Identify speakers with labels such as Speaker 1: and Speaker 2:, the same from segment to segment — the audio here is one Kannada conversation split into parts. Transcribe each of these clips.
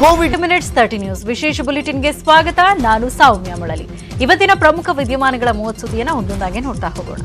Speaker 1: Covid
Speaker 2: minutes thirty news. ವಿಶೇಷ ಬುಲೆಟಿನ್ಗೆ ಸ್ವಾಗತ. ನಾನು ಸೌಮ್ಯ ಮಳಲಿ. ಇವತ್ತಿನ ಪ್ರಮುಖ ವಿದ್ಯಮಾನಗಳ ಮೂವತ್ತು ಸುದ್ದಿಯನ್ನ ಒಂದೊಂದಾಗಿ ನೋಡ್ತಾ ಹೋಗೋಣ.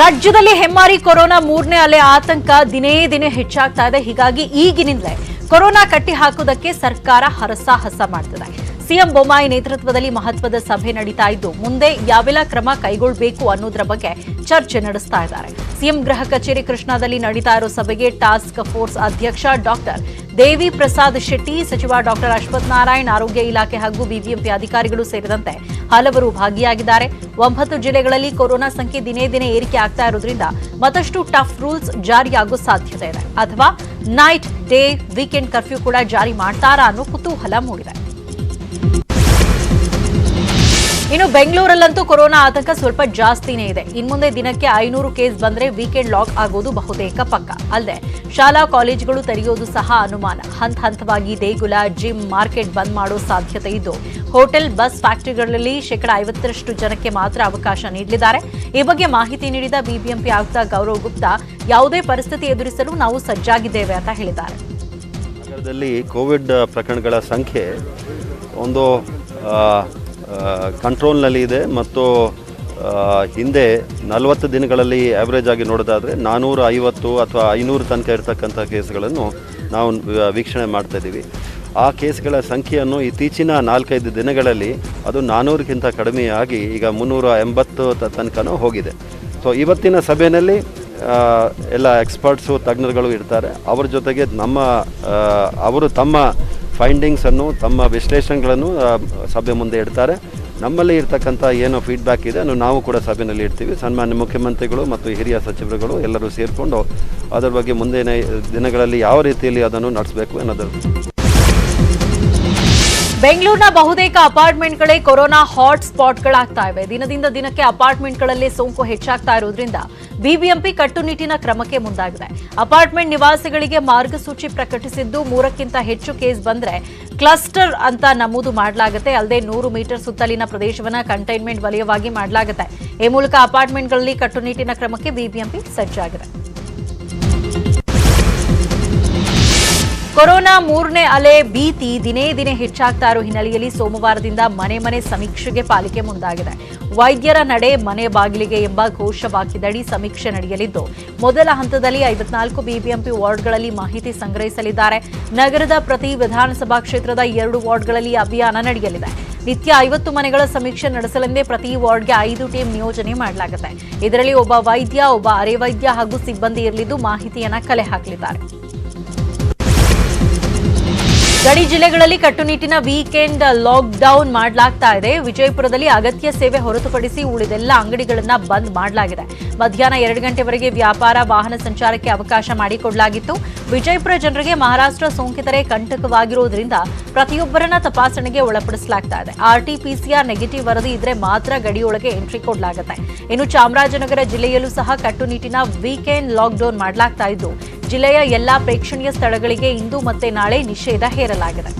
Speaker 2: ರಾಜ್ಯದಲ್ಲಿ ಹೆಮ್ಮಾರಿ ಕೊರೋನಾ ಮೂರನೇ ಅಲೆ ಆತಂಕ ದಿನೇ ದಿನೇ ಹೆಚ್ಚಾಗ್ತಾ ಇದೆ. ಹೀಗಾಗಿ ಈಗಿನಿಂದಲೇ ಕೊರೋನಾ ಕಟ್ಟಿ ಹಾಕುವುದಕ್ಕೆ ಸರ್ಕಾರ ಹರಸಾಹಸ ಮಾಡ್ತಿದೆ. ಸಿಎಂ ಬೊಮ್ಮಾಯಿ ನೇತೃತ್ವದಲ್ಲಿ ಮಹತ್ವದ ಸಭೆ ನಡೀತಾ ಇದ್ದು, ಮುಂದೆ ಯಾವೆಲ್ಲ ಕ್ರಮ ಕೈಗೊಳ್ಳಬೇಕು ಅನ್ನೋದ್ರ ಬಗ್ಗೆ ಚರ್ಚೆ ನಡೆಸ್ತಾ ಇದ್ದಾರೆ. ಸಿಎಂ ಗೃಹ ಕಚೇರಿ ಕೃಷ್ಣಾದಲ್ಲಿ ನಡೀತಾ ಇರೋ ಸಭೆಗೆ ಟಾಸ್ಕ್ ಫೋರ್ಸ್ ಅಧ್ಯಕ್ಷ ಡಾಕ್ಟರ್ ದೇವಿ ಪ್ರಸಾದ್ ಶೆಟ್ಟಿ, ಸಚಿವ ಡಾಕ್ಟರ್ ಅಶ್ವಥ್ ನಾರಾಯಣ್, ಆರೋಗ್ಯ ಇಲಾಖೆ ಹಾಗೂ ಬಿಬಿಎಂಪಿ ಅಧಿಕಾರಿಗಳು ಸೇರಿದಂತೆ ಹಲವರು ಭಾಗಿಯಾಗಿದ್ದಾರೆ. ಒಂಬತ್ತು ಜಿಲ್ಲೆಗಳಲ್ಲಿ ಕೊರೋನಾ ಸಂಖ್ಯೆ ದಿನೇ ದಿನೇ ಏರಿಕೆ ಆಗ್ತಾ ಇರೋದ್ರಿಂದ ಮತ್ತಷ್ಟು ಟಫ್ ರೂಲ್ಸ್ ಜಾರಿಯಾಗೋ ಸಾಧ್ಯತೆ ಇದೆ. ಅಥವಾ ನೈಟ್ ಡೇ, ವೀಕೆಂಡ್ ಕರ್ಫ್ಯೂ ಕೂಡ ಜಾರಿ ಮಾಡ್ತಾರಾ ಅನ್ನೋ ಕುತೂಹಲ ಮೂಡಿದೆ. ಇನ್ನು ಬೆಂಗಳೂರಲ್ಲಂತೂ ಕೊರೋನಾ ಆತಂಕ ಸ್ವಲ್ಪ ಜಾಸ್ತಿನೇ ಇದೆ. ಇನ್ಮುಂದೆ ದಿನಕ್ಕೆ ಐನೂರು ಕೇಸ್ ಬಂದ್ರೆ ವೀಕೆಂಡ್ ಲಾಕ್ ಆಗೋದು ಬಹುತೇಕ ಪಕ್ಕ. ಅಲ್ಲದೆ ಶಾಲಾ ಕಾಲೇಜುಗಳು ತೆರೆಯೋದು ಸಹ ಅನುಮಾನ. ಹಂತ ಹಂತವಾಗಿ ದೇಗುಲ, ಜಿಮ್, ಮಾರ್ಕೆಟ್ ಬಂದ್ ಮಾಡೋ ಸಾಧ್ಯತೆ ಇದ್ದು, ಹೋಟೆಲ್, ಬಸ್ ಫ್ಯಾಕ್ಟರಿಗಳಲ್ಲಿ ಶೇಕಡ ಐವತ್ತರಷ್ಟು ಜನಕ್ಕೆ ಮಾತ್ರ ಅವಕಾಶ ನೀಡಲಿದ್ದಾರೆ. ಈ ಬಗ್ಗೆ ಮಾಹಿತಿ ನೀಡಿದ ಬಿಬಿಎಂಪಿ ಆಯುಕ್ತ ಗೌರವ್ ಗುಪ್ತಾ, ಯಾವುದೇ ಪರಿಸ್ಥಿತಿ ಎದುರಿಸಲು ನಾವು ಸಜ್ಜಾಗಿದ್ದೇವೆ ಅಂತ ಹೇಳಿದ್ದಾರೆ.
Speaker 3: ನಗರದಲ್ಲಿ ಕೋವಿಡ್ ಪ್ರಕರಣಗಳ ಸಂಖ್ಯೆ ಒಂದು ಕಂಟ್ರೋಲ್ನಲ್ಲಿ ಇದೆ ಮತ್ತು ಹಿಂದೆ ನಲವತ್ತು ದಿನಗಳಲ್ಲಿ ಆ್ಯಾವ್ರೇಜ್ ಆಗಿ ನೋಡೋದಾದರೆ ನಾನ್ನೂರ ಐವತ್ತು ಅಥವಾ ಐನೂರು ತನಕ ಇರತಕ್ಕಂಥ ಕೇಸ್ಗಳನ್ನು ನಾವು ವೀಕ್ಷಣೆ ಮಾಡ್ತಾಯಿದ್ದೀವಿ ಆ ಕೇಸ್ಗಳ ಸಂಖ್ಯೆಯನ್ನು ಇತ್ತೀಚಿನ ನಾಲ್ಕೈದು ದಿನಗಳಲ್ಲಿ ಅದು ನಾನ್ನೂರಕ್ಕಿಂತ ಕಡಿಮೆಯಾಗಿ ಈಗ ಮುನ್ನೂರ ಎಂಬತ್ತು ತನಕನೂ ಹೋಗಿದೆ. ಸೊ ಇವತ್ತಿನ ಸಭೆಯಲ್ಲಿ ಎಲ್ಲ ಎಕ್ಸ್ಪರ್ಟ್ಸು ತಜ್ಞರುಗಳು ಇರ್ತಾರೆ. ಅವ್ರ ಜೊತೆಗೆ ನಮ್ಮ ಅವರು ತಮ್ಮ ಫೈಂಡಿಂಗ್ಸನ್ನು ತಮ್ಮ ವಿಶ್ಲೇಷಣೆಗಳನ್ನು ಸಭೆ ಮುಂದೆ ಇಡ್ತಾರೆ. ನಮ್ಮಲ್ಲಿ ಇರ್ತಕ್ಕಂಥ ಏನು ಫೀಡ್ಬ್ಯಾಕ್ ಇದೆ ಅದನ್ನು ನಾವು ಕೂಡ ಸಭೆಯಲ್ಲಿ ಇಡ್ತೀವಿ. ಸನ್ಮಾನ್ಯ ಮುಖ್ಯಮಂತ್ರಿಗಳು ಮತ್ತು ಹಿರಿಯ ಸಚಿವರುಗಳು ಎಲ್ಲರೂ ಸೇರಿಕೊಂಡು ಅದರ ಬಗ್ಗೆ ಮುಂದಿನ ದಿನಗಳಲ್ಲಿ ಯಾವ ರೀತಿಯಲ್ಲಿ ಅದನ್ನು ನಡೆಸಬೇಕು ಅನ್ನೋದ್ರ
Speaker 2: ಬೆಂಗಳೂರಿನ ಬಹುತೇಕ ಅಪಾರ್ಟ್ಮೆಂಟ್ಗಳೇ ಕೊರೋನಾ ಹಾಟ್ ಸ್ಪಾಟ್ಗಳಾಗ್ತಾ ಇವೆ. ದಿನದಿಂದ ದಿನಕ್ಕೆ ಅಪಾರ್ಟ್ಮೆಂಟ್ಗಳಲ್ಲೇ ಸೋಂಕು ಹೆಚ್ಚಾಗ್ತಾ ಇರೋದ್ರಿಂದ ಬಿಬಿಎಂಪಿ ಕಟ್ಟುನಿಟ್ಟಿನ ಕ್ರಮಕ್ಕೆ ಮುಂದಾಗಿದೆ. ಅಪಾರ್ಟ್ಮೆಂಟ್ ನಿವಾಸಿಗಳಿಗೆ ಮಾರ್ಗಸೂಚಿ ಪ್ರಕಟಿಸಿದ್ದು ಮೂರಕ್ಕಿಂತ ಹೆಚ್ಚು ಕೇಸ್ ಬಂದ್ರೆ ಕ್ಲಸ್ಟರ್ ಅಂತ ನಮೂದು ಮಾಡಲಾಗುತ್ತೆ. ಅಲ್ಲದೆ ನೂರು ಮೀಟರ್ ಸುತ್ತಲಿನ ಪ್ರದೇಶವನ್ನ ಕಂಟೈನ್ಮೆಂಟ್ ವಲಯವಾಗಿ ಮಾಡಲಾಗುತ್ತೆ. ಈ ಮೂಲಕ ಅಪಾರ್ಟ್ಮೆಂಟ್ಗಳಲ್ಲಿ ಕಟ್ಟುನಿಟ್ಟಿನ ಕ್ರಮಕ್ಕೆ ಬಿಬಿಎಂಪಿ ಸಜ್ಜಾಗಿದೆ. ಕೊರೋನಾ ಮೂರನೇ ಅಲೆ ಭೀತಿ ದಿನೇ ದಿನೇ ಹೆಚ್ಚಾಗ್ತಾ ಇರೋ ಹಿನ್ನೆಲೆಯಲ್ಲಿ ಸೋಮವಾರದಿಂದ ಮನೆ ಮನೆ ಸಮೀಕ್ಷೆಗೆ ಪಾಲಿಕೆ ಮುಂದಾಗಿದೆ. ವೈದ್ಯರ ನಡೆ ಮನೆ ಬಾಗಿಲಿಗೆ ಎಂಬ ಘೋಷವಾಕ್ಯದಡಿ ಸಮೀಕ್ಷೆ ನಡೆಯಲಿದ್ದು, ಮೊದಲ ಹಂತದಲ್ಲಿ ಐವತ್ನಾಲ್ಕು ಬಿಬಿಎಂಪಿ ವಾರ್ಡ್ಗಳಲ್ಲಿ ಮಾಹಿತಿ ಸಂಗ್ರಹಿಸಲಿದ್ದಾರೆ. ನಗರದ ಪ್ರತಿ ವಿಧಾನಸಭಾ ಕ್ಷೇತ್ರದ ಎರಡು ವಾರ್ಡ್ಗಳಲ್ಲಿ ಅಭಿಯಾನ ನಡೆಯಲಿದೆ. ನಿತ್ಯ ಐವತ್ತು ಮನೆಗಳ ಸಮೀಕ್ಷೆ ನಡೆಸಲೆಂದೇ ಪ್ರತಿ ವಾರ್ಡ್ಗೆ ಐದು ಟೀಮ್ ನಿಯೋಜನೆ ಮಾಡಲಾಗುತ್ತೆ. ಇದರಲ್ಲಿ ಒಬ್ಬ ವೈದ್ಯ, ಒಬ್ಬ ಅರೆ ವೈದ್ಯ ಹಾಗೂ ಸಿಬ್ಬಂದಿ ಇರಲಿದ್ದು ಮಾಹಿತಿಯನ್ನ ಕಲೆ ಹಾಕಲಿದ್ದಾರೆ. ಗಡಿ ಜಿಲ್ಲೆಗಳಲ್ಲಿ ಕಟ್ಟುನಿಟ್ಟಿನ ವೀಕೆಂಡ್ ಲಾಕ್ಡೌನ್ ಮಾಡಲಾಗ್ತಾ ಇದೆ. ವಿಜಯಪುರದಲ್ಲಿ ಅಗತ್ಯ ಸೇವೆ ಹೊರತುಪಡಿಸಿ ಉಳಿದೆಲ್ಲ ಅಂಗಡಿಗಳನ್ನು ಬಂದ್ ಮಾಡಲಾಗಿದೆ. ಮಧ್ಯಾಹ್ನ ಎರಡು ಗಂಟೆವರೆಗೆ ವ್ಯಾಪಾರ, ವಾಹನ ಸಂಚಾರಕ್ಕೆ ಅವಕಾಶ ಮಾಡಿಕೊಡಲಾಗಿತ್ತು. ವಿಜಯಪುರ ಜನರಿಗೆ ಮಹಾರಾಷ್ಟ್ರ ಸೋಂಕಿತರೆ ಕಂಟಕವಾಗಿರುವುದರಿಂದ ಪ್ರತಿಯೊಬ್ಬರನ್ನ ತಪಾಸಣೆಗೆ ಒಳಪಡಿಸಲಾಗ್ತಾ ಇದೆ. ಆರ್ಟಿಪಿಸಿಆರ್ ನೆಗೆಟಿವ್ ವರದಿ ಇದ್ರೆ ಮಾತ್ರ ಗಡಿಯೊಳಗೆ ಎಂಟ್ರಿ ಕೊಡಲಾಗುತ್ತೆ. ಇನ್ನು ಚಾಮರಾಜನಗರ ಜಿಲ್ಲೆಯಲ್ಲೂ ಸಹ ಕಟ್ಟುನಿಟ್ಟಿನ ವೀಕೆಂಡ್ ಲಾಕ್ಡೌನ್ ಮಾಡಲಾಗ್ತಾ ಇದ್ದು ಜಿಲ್ಲೆಯ ಎಲ್ಲಾ ಪ್ರೇಕ್ಷಣೀಯ ಸ್ಥಳಗಳಿಗೆ ಇಂದು ಮತ್ತೆ ನಾಳೆ ನಿಷೇಧ ಹೇರಲಾಗಿದೆ.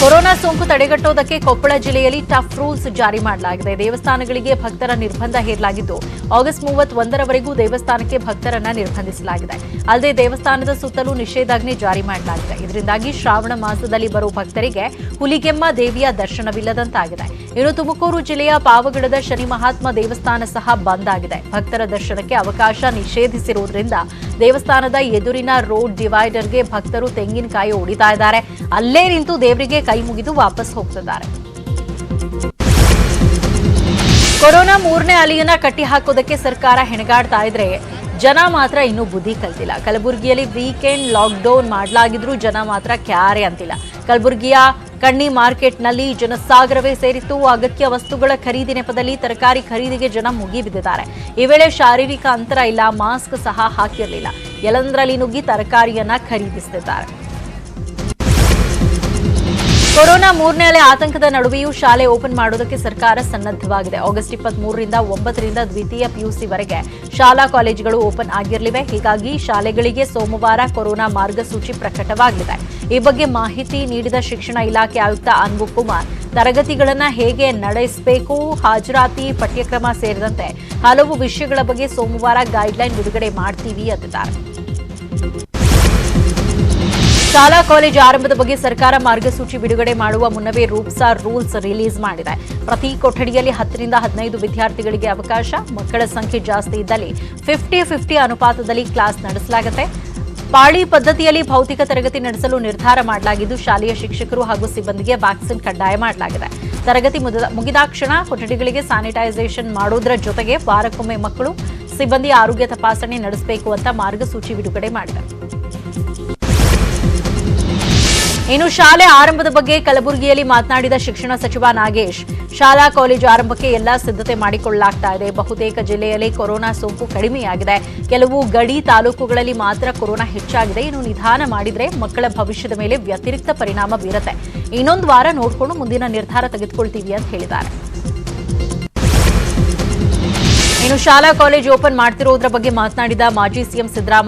Speaker 2: ಕೊರೋನಾ ಸೋಂಕು ತಡೆಗಟ್ಟುವುದಕ್ಕೆ ಕೊಪ್ಪಳ ಜಿಲ್ಲೆಯಲ್ಲಿ ಟಫ್ ರೂಲ್ಸ್ ಜಾರಿ ಮಾಡಲಾಗಿದೆ. ದೇವಸ್ಥಾನಗಳಿಗೆ ಭಕ್ತರ ನಿರ್ಬಂಧ ಹೇರಲಾಗಿದ್ದು, ಆಗಸ್ಟ್ ಮೂವತ್ತೊಂದರವರೆಗೂ ದೇವಸ್ಥಾನಕ್ಕೆ ಭಕ್ತರನ್ನ ನಿರ್ಬಂಧಿಸಲಾಗಿದೆ. ಅಲ್ಲದೆ ದೇವಸ್ಥಾನದ ಸುತ್ತಲೂ ನಿಷೇಧಾಜ್ಞೆ ಜಾರಿ ಮಾಡಲಾಗಿದೆ. ಇದರಿಂದಾಗಿ ಶ್ರಾವಣ ಮಾಸದಲ್ಲಿ ಬರುವ ಭಕ್ತರಿಗೆ ಹುಲಿಗೆಮ್ಮ ದೇವಿಯ ದರ್ಶನವಿಲ್ಲದಂತಾಗಿದೆ. ಇನ್ನು ತುಮಕೂರು ಜಿಲ್ಲೆಯ ಪಾವಗಡದ ಶನಿ ಮಹಾತ್ಮ ದೇವಸ್ಥಾನ ಸಹ ಬಂದ್ ಆಗಿದೆ. ಭಕ್ತರ ದರ್ಶನಕ್ಕೆ ಅವಕಾಶ ನಿಷೇಧಿಸಿರುವುದರಿಂದ ದೇವಸ್ಥಾನದ ಎದುರಿನ ರೋಡ್ ಡಿವೈಡರ್ಗೆ ಭಕ್ತರು ತೆಂಗಿನಕಾಯಿ ಹೊಡಿತಾ ಇದ್ದಾರೆ. ಅಲ್ಲೇ ನಿಂತು ದೇವರಿಗೆ ಕೈ ಮುಗಿದು ವಾಪಸ್ ಹೋಗ್ತಿದ್ದಾರೆ. ಕೊರೋನಾ ಮೂರನೇ ಅಲೆಯನ್ನ ಕಟ್ಟಿ ಹಾಕೋದಕ್ಕೆ ಸರ್ಕಾರ ಹೆಣಗಾಡ್ತಾ ಇದ್ರೆ ಜನ ಮಾತ್ರ ಇನ್ನೂ ಬುದ್ಧಿ ಕಲ್ತಿಲ್ಲ. ಕಲಬುರಗಿಯಲ್ಲಿ ವೀಕೆಂಡ್ ಲಾಕ್ಡೌನ್ ಮಾಡಲಾಗಿದ್ರೂ ಜನ ಮಾತ್ರ ಕ್ಯಾರೆ ಅಂತಿಲ್ಲ. ಕಲಬುರಗಿಯ ಕಣ್ಣಿ ಮಾರ್ಕೆಟ್ನಲ್ಲಿ ಜನಸಾಗರವೇ ಸೇರಿತ್ತು. ಅಗತ್ಯ ವಸ್ತುಗಳ ಖರೀದಿ ನೆಪದಲ್ಲಿ ತರಕಾರಿ ಖರೀದಿಗೆ ಜನ ಮುಗಿಬಿದ್ದಿದ್ದಾರೆ ಈ ವೇಳೆ ಶಾರೀರಿಕ ಅಂತರ ಇಲ್ಲ, ಮಾಸ್ಕ್ ಸಹ ಹಾಕಿರಲಿಲ್ಲ. ಎಲ್ಲಂದ್ರಲ್ಲಿ ನುಗ್ಗಿ ತರಕಾರಿಯನ್ನ ಖರೀದಿಸುತ್ತಿದ್ದಾರೆ ಕೊರೋನಾ ಮೂರನೇ ಅಲೆ ಆತಂಕದ ನಡುವೆಯೂ ಶಾಲೆ ಓಪನ್ ಮಾಡೋದಕ್ಕೆ ಸರ್ಕಾರ ಸನ್ನದ್ಧವಾಗಿದೆ. ಆಗಸ್ಟ್ ಇಪ್ಪತ್ತ್ ಮೂರರಿಂದ ಒಂಬತ್ತರಿಂದ ದ್ವಿತೀಯ ಪಿಯುಸಿವರೆಗೆ ಶಾಲಾ ಕಾಲೇಜುಗಳು ಓಪನ್ ಆಗಿರಲಿವೆ. ಹೀಗಾಗಿ ಶಾಲೆಗಳಿಗೆ ಸೋಮವಾರ ಕೊರೋನಾ ಮಾರ್ಗಸೂಚಿ ಪ್ರಕಟವಾಗಲಿದೆ. ಈ ಬಗ್ಗೆ ಮಾಹಿತಿ ನೀಡಿದ ಶಿಕ್ಷಣ ಇಲಾಖೆ ಆಯುಕ್ತ ಅನ್ಬು ಕುಮಾರ್, ತರಗತಿಗಳನ್ನು ಹೇಗೆ ನಡೆಸಬೇಕು, ಹಾಜರಾತಿ, ಪಠ್ಯಕ್ರಮ ಸೇರಿದಂತೆ ಹಲವು ವಿಷಯಗಳ ಬಗ್ಗೆ ಸೋಮವಾರ ಗೈಡ್ಲೈನ್ ಬಿಡುಗಡೆ ಮಾಡ್ತೀವಿ ಅಂದಿದ್ದಾರೆ. ಶಾಲಾ ಕಾಲೇಜು ಆರಂಭದ ಬಗ್ಗೆ ಸರ್ಕಾರ ಮಾರ್ಗಸೂಚಿ ಬಿಡುಗಡೆ ಮಾಡುವ ಮುನ್ನವೇ ರೂಪ್ಸಾ ರೂಲ್ಸ್ ರಿಲೀಸ್ ಮಾಡಿದೆ. ಪ್ರತಿ ಕೊಠಡಿಯಲ್ಲಿ ಹತ್ತರಿಂದ ಹದಿನೈದು ವಿದ್ಯಾರ್ಥಿಗಳಿಗೆ ಅವಕಾಶ, ಮಕ್ಕಳ ಸಂಖ್ಯೆ ಜಾಸ್ತಿ ಇದ್ದಲ್ಲಿ ಫಿಫ್ಟಿ ಫಿಫ್ಟಿ ಅನುಪಾತದಲ್ಲಿ ಕ್ಲಾಸ್ ನಡೆಸಲಾಗುತ್ತೆ. ಪಾಳಿ ಪದ್ಧತಿಯಲ್ಲಿ ಭೌತಿಕ ತರಗತಿ ನಡೆಸಲು ನಿರ್ಧಾರ ಮಾಡಲಾಗಿದ್ದು, ಶಾಲೆಯ ಶಿಕ್ಷಕರು ಹಾಗೂ ಸಿಬ್ಬಂದಿಗೆ ವ್ಯಾಕ್ಸಿನ್ ಕಡ್ಡಾಯ ಮಾಡಲಾಗಿದೆ. ತರಗತಿ ಮುಗಿದ- ಮುಗಿದಾಕ್ಷಣ ಕೊಠಡಿಗಳಿಗೆ ಸ್ಯಾನಿಟೈಸೇಷನ್ ಮಾಡೋದ್ರ ಜೊತೆಗೆ ವಾರಕ್ಕೊಮ್ಮೆ ಮಕ್ಕಳು, ಸಿಬ್ಬಂದಿ ಆರೋಗ್ಯ ತಪಾಸಣೆ ನಡೆಸಬೇಕು ಅಂತ ಮಾರ್ಗಸೂಚಿ ಬಿಡುಗಡೆ ಮಾಡಿದೆ ಇನ್ನು ಶಾಲೆ ಆರಂಭದ ಬಗ್ಗೆ ಕಲಬುರಗಿಯಲ್ಲಿ ಮಾತನಾಡಿದ ಶಿಕ್ಷಣ ಸಚಿವ ನಾಗೇಶ್, ಶಾಲಾ ಕಾಲೇಜು ಆರಂಭಕ್ಕೆ ಎಲ್ಲಾ ಸಿದ್ಧತೆ ಮಾಡಿಕೊಳ್ಳಲಾಗ್ತಾ ಇದೆ. ಬಹುತೇಕ ಜಿಲ್ಲೆಯಲ್ಲಿ ಕೊರೋನಾ ಸೋಂಕು ಕಡಿಮೆಯಾಗಿದೆ. ಕೆಲವು ಗಡಿ ತಾಲೂಕುಗಳಲ್ಲಿ ಮಾತ್ರ ಕೊರೋನಾ ಹೆಚ್ಚಾಗಿದೆ. ಇನ್ನು ನಿಧಾನ ಮಾಡಿದರೆ ಮಕ್ಕಳ ಭವಿಷ್ಯದ ಮೇಲೆ ವ್ಯತಿರಿಕ್ತ ಪರಿಣಾಮ ಬೀರುತ್ತೆ. ಇನ್ನೊಂದು ವಾರ ನೋಡಿಕೊಂಡು ಮುಂದಿನ ನಿರ್ಧಾರ ತೆಗೆದುಕೊಳ್ತೀವಿ ಅಂತ ಹೇಳಿದ್ದಾರೆ. ಇನ್ನು ಶಾಲಾ ಕಾಲೇಜು ಓಪನ್ ಮಾಡ್ತಿರೋದ್ರ ಬಗ್ಗೆ ಮಾತನಾಡಿದ ಮಾಜಿ ಸಿಎಂ ಸಿದ್ದರಾಮಯ್ಯ